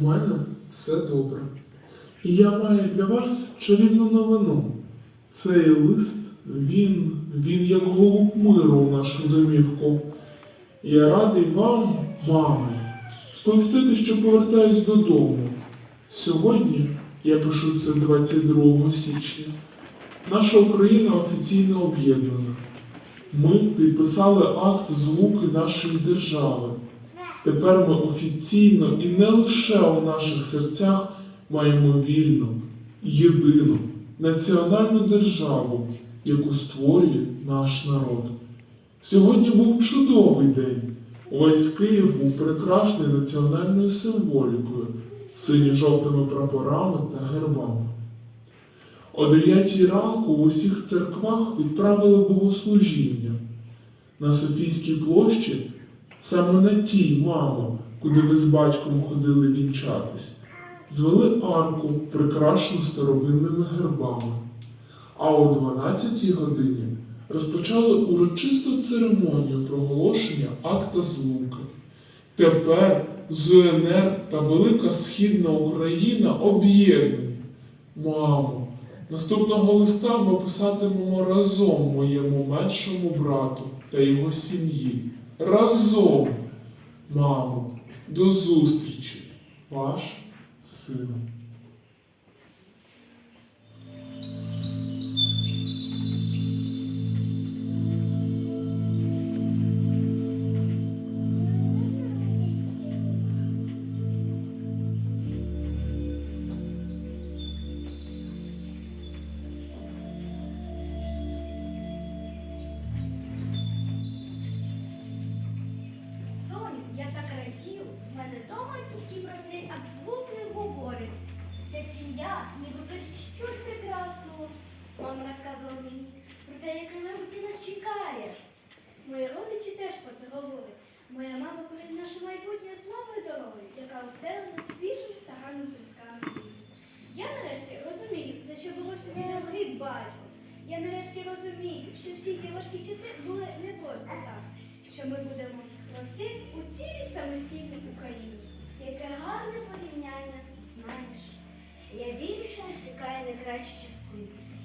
Мене все добре. І я маю для вас чарівну новину. Цей лист, він, він як голуб миру у нашу домівку. Я радий вам, мами, сповістити, що повертаюсь додому. Сьогодні я пишу це 22 січня. Наша Україна офіційно об'єднана. Ми підписали акт злуки нашої держави. Тепер ми офіційно і не лише у наших серцях маємо вільну, єдину національну державу, яку створює наш народ. Сьогодні був чудовий день. Увесь Київ був прикрашений національною символікою, синьо-жовтими прапорами та гербами. О 9 ранку у усіх церквах відправили богослужіння. На Софійській площі, саме на тій, мамо, куди ви з батьком ходили вінчатись, звели арку, прикрашену старовинними гербами. А о 12 годині розпочали урочисту церемонію проголошення акта злуки. Тепер ЗНР та Велика Східна Україна об'єднані. Мамо, наступного листа ми писатимемо разом моєму меншому брату та його сім'ї. Разом. Мамо, до зустрічі, ваш син. Дома про цей акт звуку і говорять. Ця сім'я ніби тут щось прекрасного. Мама розказувала мені про те, який мабуть, ти нас чекаєш. Мої родичі теж про це говорять. Моя мама перед наше майбутнє з новою дорогою, яка устелена свіжим та гарним трусками. Я нарешті розумію, за що боровся мій дорогий батько. Я нарешті розумію, що всі ті важкі часи були не просто так, що ми будемо рости у цілій самостійній Україні. Яке гарне порівняння, знаєш. Я вірю, що нас чекає найкращі часи.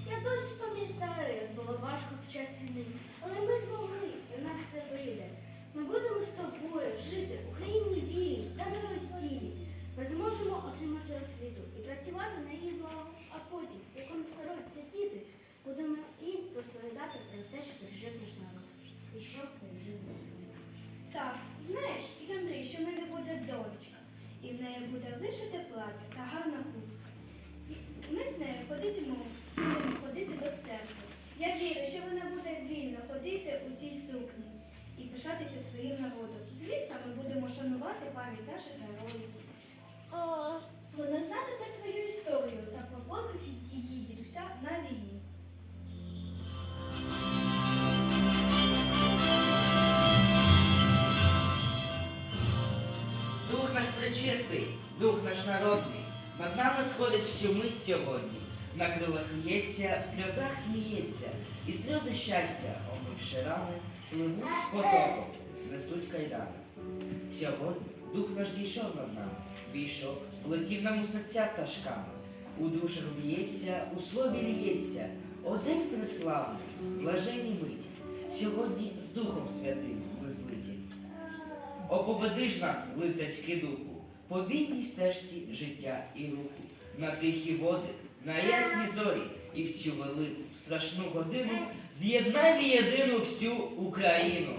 Я досі пам'ятаю, як було важко під час війни, але ми змогли, і нас все вийде. Ми будемо з тобою жити в Україні вільній та не розділі. Ми зможемо отримати освіту і працювати на її благо, а потім, як у нас народяться діти, будемо їм розповідати про все, що пережив наш народ. Неї буде вишите плаття та гарна хустка. Ми з нею ходитимо ходити до церкви. Я вірю, що вона буде вільно ходити у цій сукні і пишатися своїм народом. Звісно, ми будемо шанувати пам'ять наших народів. Вона знатиме свою історію наш пречистий, дух наш народний, над нами сходить всю мить сьогодні. На крилах лється, в сльозах сміється, і сльози щастя, омивши рани, пливуть потоком, несуть кайдани. Сьогодні дух наш дійшов над нами, війшов, летів нам у серця пташками, у душах б'ється, у слові лється, о день преславний, блаженні миті, сьогодні з Духом Святим ми злиті. Оповеди ж нас, лицарський духу, по вільній стежці життя і руху, на тихі води, на ясні зорі, і в цю велику страшну годину з'єднай єдину всю Україну.